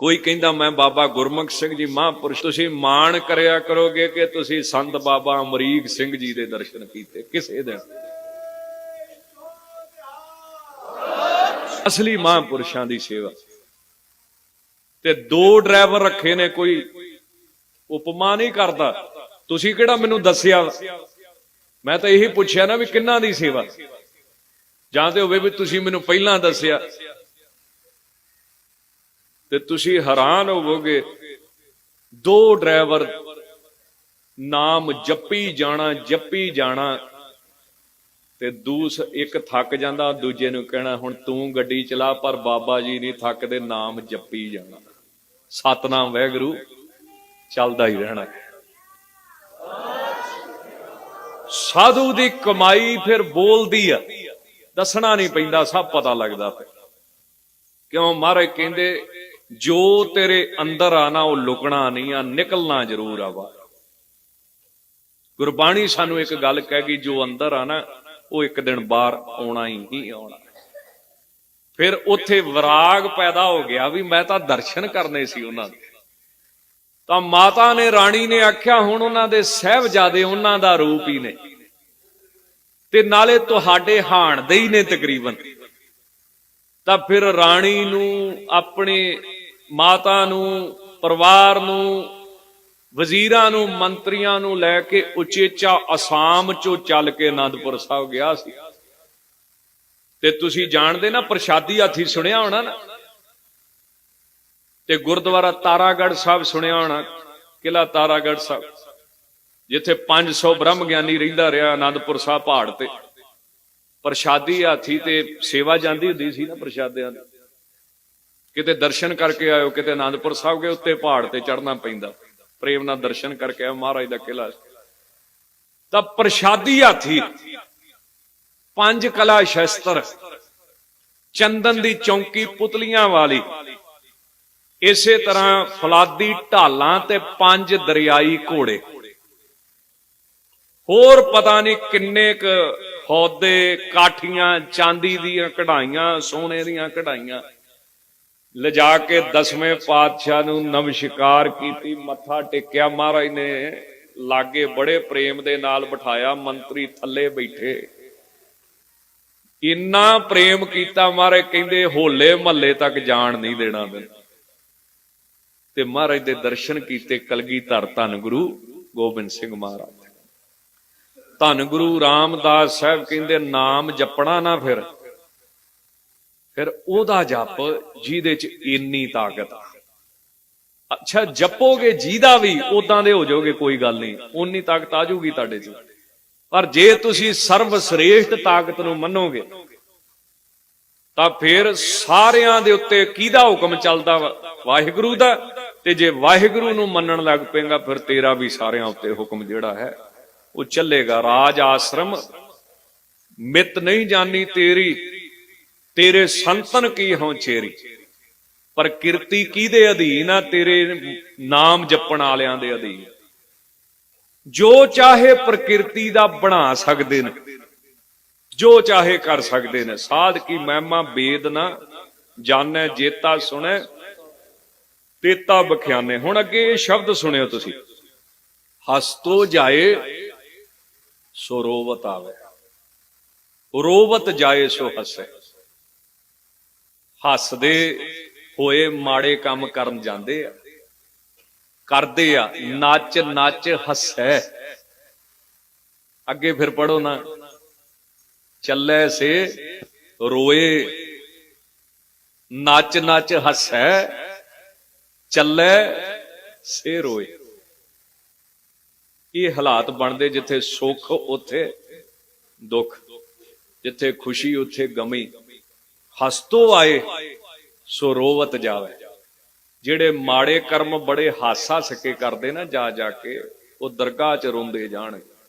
ਕੋਈ ਕਹਿੰਦਾ ਮੈਂ ਬਾਬਾ ਗੁਰਮੁਖ ਸਿੰਘ ਜੀ ਮਹਾਂਪੁਰਸ਼, ਤੁਸੀਂ ਮਾਣ ਕਰਿਆ ਕਰੋਗੇ ਕਿ ਤੁਸੀਂ ਸੰਤ ਬਾਬਾ ਅਮਰੀਕ ਸਿੰਘ ਜੀ ਦੇ ਦਰਸ਼ਨ ਕੀਤੇ, ਕਿਸੇ ਦਿਨ ਅਸਲੀ ਮਹਾਂਪੁਰਸ਼ਾਂ ਦੀ ਸੇਵਾ। ਤੇ ਦੋ ਡਰਾਈਵਰ ਰੱਖੇ ਨੇ ਕੋਈ ਉਪਮਾ ਨਹੀਂ ਕਰਦਾ। ਤੁਸੀਂ ਕਿਹੜਾ ਮੈਨੂੰ ਦੱਸਿਆ? ਮੈਂ ਤਾਂ ਇਹੀ ਪੁੱਛਿਆ ਨਾ ਵੀ ਕਿੰਨਾਂ ਦੀ ਸੇਵਾ। ਜਾਂ ਤੇ ਹੋਵੇ ਵੀ ਤੁਸੀਂ ਮੈਨੂੰ ਪਹਿਲਾਂ ਦੱਸਿਆ। ਤੇ ਤੁਸੀਂ ਹੈਰਾਨ ਹੋਵੋਗੇ, ਦੋ ਡਰਾਈਵਰ ਨਾਮ ਜੱਪੀ ਜਾਣਾ ਜੱਪੀ ਜਾਣਾ, ਤੇ ਦੂਸ ਇੱਕ ਥੱਕ ਜਾਂਦਾ, ਦੂਜੇ ਨੂੰ ਕਹਿਣਾ, ਹੁਣ ਤੂੰ ਗੱਡੀ ਚਲਾ, ਪਰ ਬਾਬਾ ਜੀ ਨਹੀਂ ਥੱਕਦੇ, ਨਾਮ ਜੱਪੀ ਜਾਣਾ। ਸਤਨਾਮ ਵਾਹਿਗੁਰੂ, ਚੱਲਦਾ ਹੀ ਰਹਿਣਾ। ਸਾਧੂ ਦੀ ਕਮਾਈ ਫਿਰ ਬੋਲਦੀ ਆ, ਦੱਸਣਾ ਨਹੀਂ ਪੈਂਦਾ, ਸਭ ਪਤਾ ਲੱਗਦਾ ਕਿਉਂ ਮਹਾਰਾਜ ਕਹਿੰਦੇ ਜੋ ਤੇਰੇ ਅੰਦਰ ਆ ਨਾ ਉਹ ਲੁਕਣਾ ਨਹੀਂ ਆ, ਨਿਕਲਣਾ ਜ਼ਰੂਰ ਆ ਬਾਹਰ ਗੁਰਬਾਣੀ ਸਾਨੂੰ ਇੱਕ ਗੱਲ ਕਹਿ ਗਈ, ਜੋ ਅੰਦਰ ਆ ਨਾ ਉਹ ਇੱਕ ਦਿਨ ਬਾਹਰ ਆਉਣਾ ਹੀ ਆਉਣਾ। ਫਿਰ ਉੱਥੇ ਵਿਰਾਗ ਪੈਦਾ ਹੋ ਗਿਆ ਵੀ ਮੈਂ ਤਾਂ ਦਰਸ਼ਨ ਕਰਨੇ ਸੀ ਉਹਨਾਂ ਦੇ। ਤਾਂ ਮਾਤਾ ਨੇ, ਰਾਣੀ ਨੇ ਆਖਿਆ, ਹੁਣ ਉਹਨਾਂ ਦੇ ਸਹਿਬਜ਼ਾਦੇ ਉਹਨਾਂ ਦਾ ਰੂਪ ਹੀ ਨੇ। ਤੇ ਨਾਲੇ ਤੁਹਾਡੇ ਹਾਣ ਦੇ ਹੀ ਨੇ ਤਕਰੀਬਨ। ਤਾਂ ਫਿਰ ਰਾਣੀ ਨੂੰ ਆਪਣੇ ਮਾਤਾ ਨੂੰ, ਪਰਿਵਾਰ ਨੂੰ, ਵਜ਼ੀਰਾਂ ਨੂੰ, ਮੰਤਰੀਆਂ ਨੂੰ ਲੈ ਕੇ ਉਚੇਚਾ ਅਸਾਮ ਚੋਂ ਚੱਲ ਕੇ ਆਨੰਦਪੁਰ ਸਾਹਿਬ ਗਿਆ ਸੀ। ਤੇ ਤੁਸੀਂ ਜਾਣਦੇ ਨਾ, ਪ੍ਰਸ਼ਾਦੀ ਹਾਥੀ ਸੁਣਿਆ ਹੋਣਾ ਨਾ? ਤੇ ਗੁਰਦੁਆਰਾ ਤਾਰਾਗੜ੍ਹ ਸਾਹਿਬ ਸੁਣਿਆ ਹੋਣਾ ਕਿਲਾ ਤਾਰਾਗੜ੍ਹ ਸਾਹਿਬ, ਜਿੱਥੇ 500 ਬ੍ਰਹਮ ਗਿਆਨੀ ਰਹਿੰਦਾ ਰਿਹਾ ਆਨੰਦਪੁਰ ਸਾਹਿਬ ਪਹਾੜ ਤੇ। ਪ੍ਰਸ਼ਾਦੀ ਹਾਥੀ ਤੇ ਸੇਵਾ ਜਾਂਦੀ ਹੁੰਦੀ ਸੀ ਨਾ ਪ੍ਰਸ਼ਾਦਿਆਂ ਦੀ। ਕਿਤੇ ਦਰਸ਼ਨ ਕਰਕੇ ਆਇਓ, ਕਿਤੇ ਆਨੰਦਪੁਰ ਸਾਹਿਬ ਗਏ, ਉੱਤੇ ਪਹਾੜ ਤੇ ਚੜਨਾ ਪੈਂਦਾ। ਪ੍ਰੇਮ ਨਾਲ ਦਰਸ਼ਨ ਕਰਕੇ ਆਇਓ, ਮਹਾਰਾਜ ਦਾ ਕਿਲਾ ਤਾਂ ਪ੍ਰਸ਼ਾਦੀ ਹਾਥੀ, ਪੰਜ ਕਲਾ ਸ਼ਸਤਰ, ਚੰਦਨ ਦੀ ਚੌਂਕੀ ਪੁਤਲੀਆਂ ਵਾਲੀ। ਇਸੇ ਤਰ੍ਹਾਂ ਫਲਾਦੀ ਢਾਲਾਂ ਤੇ ਪੰਜ ਦਰਿਆਈ ਘੋੜੇ। ਹੋਰ ਪਤਾ ਨਹੀਂ ਕਿੰਨੇ ਕ ਹੌਦੇ, ਕਾਠੀਆਂ, ਚਾਂਦੀ ਦੀਆਂ ਕਢਾਈਆਂ, ਸੋਨੇ ਦੀਆਂ ਕਢਾਈਆਂ। ਲਿਜਾ ਕੇ ਦਸਵੇਂ ਪਾਤਸ਼ਾਹ ਨੂੰ ਨਮਸਕਾਰ ਕੀਤੀ, ਮੱਥਾ ਟੇਕਿਆ। ਮਹਾਰਾਜ ਨੇ ਲਾਗੇ ਬੜੇ ਪ੍ਰੇਮ ਦੇ ਨਾਲ ਬਿਠਾਇਆ, ਮੰਤਰੀ ਥੱਲੇ ਬੈਠੇ। ਇੰਨਾ ਪ੍ਰੇਮ ਕੀਤਾ ਮਹਾਰਾਜ, ਕਹਿੰਦੇ ਹੋਲੇ ਮਹੱਲੇ ਤੱਕ ਜਾਣ ਨਹੀਂ ਦੇਣਾ ਮੈਨੂੰ ਤੇ ਮਹਾਰਾਜ ਦੇ ਦਰਸ਼ਨ ਕੀਤੇ, ਕਲਗੀ ਧਰ ਧੰਨ ਗੁਰੂ ਗੋਬਿੰਦ ਸਿੰਘ ਮਹਾਰਾਜ। ਧੰਨ ਗੁਰੂ ਰਾਮਦਾਸ ਸਾਹਿਬ ਕਹਿੰਦੇ, ਨਾਮ ਜਪਣਾ ਨਾ ਫਿਰ। ਫਿਰ ਉਹਦਾ ਜਪ ਜਿਹਦੇ ਚ ਇੰਨੀ ਤਾਕਤ ਆ। ਅੱਛਾ, ਜਪੋਗੇ ਜਿਹਦਾ ਵੀ ਉਦਾਂ ਦੇ ਹੋ ਜਾਓਗੇ, ਕੋਈ ਗੱਲ ਨਹੀਂ। ਉਨੀ ਤਾਕਤ ਆ ਜਾਊਗੀ ਤੁਹਾਡੇ ਚ। ਪਰ ਜੇ ਤੁਸੀਂ ਸਰਵ ਸ੍ਰੇਸ਼ਟ ਤਾਕਤ ਨੂੰ ਮੰਨੋਗੇ, ਤਾਂ ਫਿਰ ਸਾਰਿਆਂ ਦੇ ਉੱਤੇ ਕਿਹਦਾ ਹੁਕਮ ਚੱਲਦਾ ਵਾਹਿਗੁਰੂ ਦਾ। ਤੇ ਜੇ ਵਾਹਿਗੁਰੂ ਨੂੰ ਮੰਨਣ ਲੱਗ ਪਏਗਾ, ਫਿਰ ਤੇਰਾ ਵੀ ਸਾਰਿਆਂ ਉੱਤੇ ਹੁਕਮ ਜਿਹੜਾ ਹੈ, ਉਹ ਚੱਲੇਗਾ। ਰਾਜ ਆਸ਼ਰਮ, ਮਿਤ ਨਹੀਂ ਜਾਣੀ ਤੇਰੀ ਤੇਰੇ ਸੰਤਨ ਕੀ ਹੋਂ ਚੇਰੀ? ਪਰ ਕਿਰਤੀ ਕਿਹਦੇ ਅਧੀਨ ਆ? ਤੇਰੇ ਨਾਮ ਜਪਣ ਵਾਲਿਆਂ ਦੇ ਅਧੀਨ। ਜੋ ਚਾਹੇ ਪ੍ਰਕਿਰਤੀ ਦਾ ਬਣਾ ਸਕਦੇ ਨੇ, ਜੋ ਚਾਹੇ ਕਰ ਸਕਦੇ ਨੇ, ਸਾਧ ਕੀ ਮਹਿਮਾ ਬੇਦ ਨਾ ਜਾਣੈ, ਜੇਤਾ ਸੁਣੈ, ਤੇਤਾ ਬਖਿਆਨੇ। ਹੁਣ ਅੱਗੇ ਇਹ ਸ਼ਬਦ ਸੁਣਿਓ ਤੁਸੀਂ। ਹਸਤੋ ਜਾਏ, ਸੋ ਰੋਵਤ ਆਵੇ। ਰੋਵਤ ਜਾਏ ਸੋ ਹੱਸੇ। ਹੱਸਦੇ ਹੋਏ ਮਾੜੇ ਕੰਮ ਕਰਨ ਜਾਂਦੇ ਆ। ਕਰਦੇ ਆ, ਨੱਚ ਨੱਚ ਹੱਸੈ। ਅੱਗੇ ਫਿਰ ਪੜੋ ਨਾ। ਚੱਲੇ ਸੇ, ਰੋਏ। ਨੱਚ ਨੱਚ ਹੱਸੈ। ਚੱਲੇ ਸੇ, ਰੋਏ। ਇਹ ਹਾਲਾਤ ਬਣਦੇ ਜਿੱਥੇ ਸੁੱਖ, ਉੱਥੇ ਦੁੱਖ। ਜਿੱਥੇ ਖੁਸ਼ੀ, ਉੱਥੇ ਗਮੀ। ਹਸਤੋ ਆਏ, ਸੋ ਰੋਵਤ ਜਾਵੇ। ਜਿਹੜੇ ਮਾੜੇ ਕਰਮ ਬੜੇ ਹਾਸਾ ਸਕੇ ਕਰਦੇ ਨਾ ਜਾ ਜਾ ਕੇ, ਉਹ ਦਰਗਾਹ ਚ ਰੋਂਦੇ ਜਾਣਗੇ।